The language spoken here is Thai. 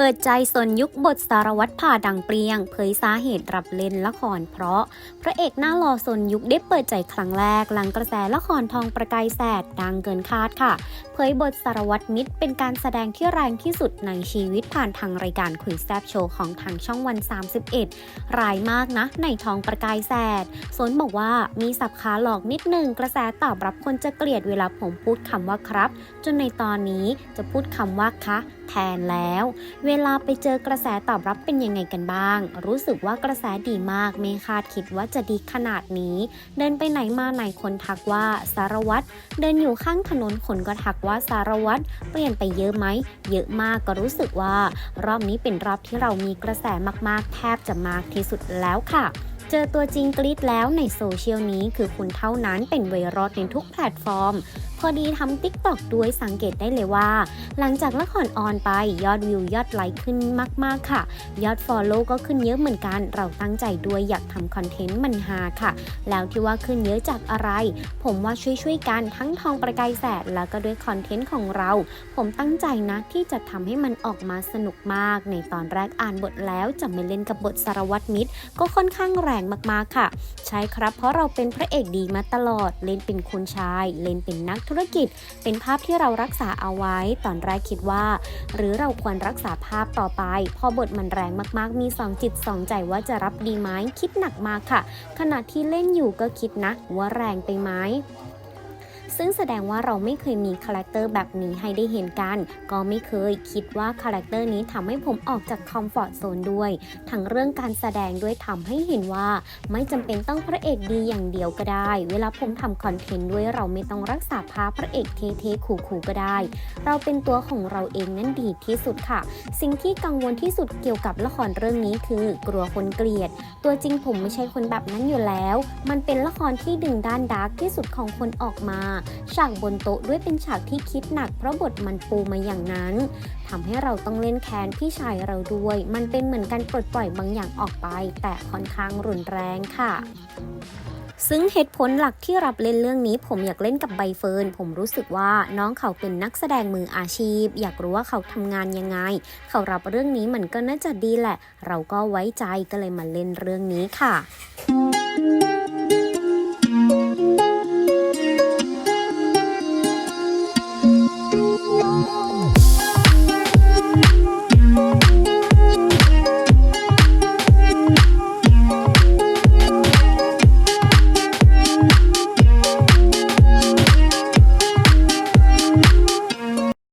เปิดใจสนยุคบทสารวัตรผ่าดังเปรียง เผยสาเหตุรับเล่นละครเพราะ พระเอกหน้าหล่อสนยุคได้เปิดใจครั้งแรก หลังกระแสละครทองประกายแสดดังเกินคาดค่ะ เผยบทสารวัตรมิตรเป็นการแสดงที่แรงที่สุดในชีวิตผ่านทางรายการคุยแซบโชว์ของทางช่องวัน 31 รายมากนะ ในทองประกายแสดสนบอกว่ามีสับขาหลอกนิดหนึ่งกระแสตอบรับคนจะเกลียดเวลาผมพูดคำว่าครับ จนในตอนนี้จะพูดคำว่าคะแทนแล้วเวลาไปเจอกระแสตอบรับเป็นยังไงกันบ้าง รู้สึกว่ากระแสดีมาก ไม่คาดคิดว่าจะดีขนาดนี้ เดินไปไหนมาไหนคนทักว่าสารวัตร เดินอยู่ข้างถนนคนก็ทักว่าสารวัตร เปลี่ยนไปเยอะไหม เยอะมากก็รู้สึกว่า รอบนี้เป็นรอบที่เรามีกระแสมากๆ แทบจะมากที่สุดแล้วค่ะเจอตัวจริงกรีดแล้วในโซเชียลนี้คือคุณเท่านั้นเป็นไวรัลในทุกแพลตฟอร์ม พอดีทำติ๊กตอกด้วยสังเกตได้เลยว่า หลังจากละครออนไปยอดวิวยอดไลค์ขึ้นมาก ๆ ค่ะ ยอด Follow ก็ขึ้นเยอะเหมือนกัน เราตั้งใจด้วยอยากทำคอนเทนต์มันฮาค่ะ แล้วที่ว่าขึ้นเยอะจากอะไร ผมว่าช่วย ๆ กันทั้งทองประกายแสดแล้วก็ด้วยคอนเทนต์ของเรา ผมตั้งใจนะที่จะทำให้มันออกมาสนุกมาก ในตอนแรกอ่านบทแล้วจะไม่เล่นกับบทสารวัตรมิตร ก็ค่อนข้างแรงมากๆค่ะ ใช่ครับเพราะเราเป็นพระเอกดีมาตลอดเล่นเป็นคุณชายเล่นเป็นนักธุรกิจ เป็นภาพที่เรารักษาเอาไว้ ตอนแรกคิดว่า หรือเราควรรักษาภาพต่อไป พอบทมันแรงมากๆ มีสองจิตสองใจว่าจะรับดีไหมคิดหนักมากค่ะ ขณะที่เล่นอยู่ก็คิดนะว่าแรงไปไหม ซึ่งแสดงว่าเราไม่เคยมีคาแรคเตอร์แบบนี้ให้ได้เห็นกัน ก็ไม่เคยคิดว่าคาแรคเตอร์นี้ทำให้ผมออกจากคอมฟอร์ทโซนด้วย ทั้งเรื่องการแสดงด้วยทำให้เห็นว่า ไม่จำเป็นต้องพระเอกดีอย่างเดียวก็ได้ เวลาผมทำคอนเทนต์ด้วยเราไม่ต้องรักษาภาพพระเอกเท่ๆขู่ๆก็ได้ เราเป็นตัวของเราเองนั่นดีที่สุดค่ะ สิ่งที่กังวลที่สุดเกี่ยวกับละครเรื่องนี้คือกลัวคนเกลียด ตัวจริงผมไม่ใช่คนแบบนั้นอยู่แล้ว มันเป็นละครที่ดึงด้านดาร์กที่สุดของคนออกมาฉากบนโต๊ะด้วยเป็นฉากที่คิดหนักเพราะบทมันปูมาอย่างนั้นทำให้เราต้องเล่นแค้นพี่ชายเราด้วย มันเป็นเหมือนการปลดปล่อยบางอย่างออกไป แต่ค่อนข้างรุนแรงค่ะซึ่งเหตุผลหลักที่รับเล่นเรื่องนี้ ผมอยากเล่นกับใบเฟิร์นผมรู้สึกว่าน้องเขาเป็นนักแสดงมืออาชีพ อยากรู้ว่าเขาทำงานยังไง เขารับเรื่องนี้มันก็น่าจะดีแหละ เราก็ไว้ใจก็เลยมาเล่นเรื่องนี้ค่ะ Oh,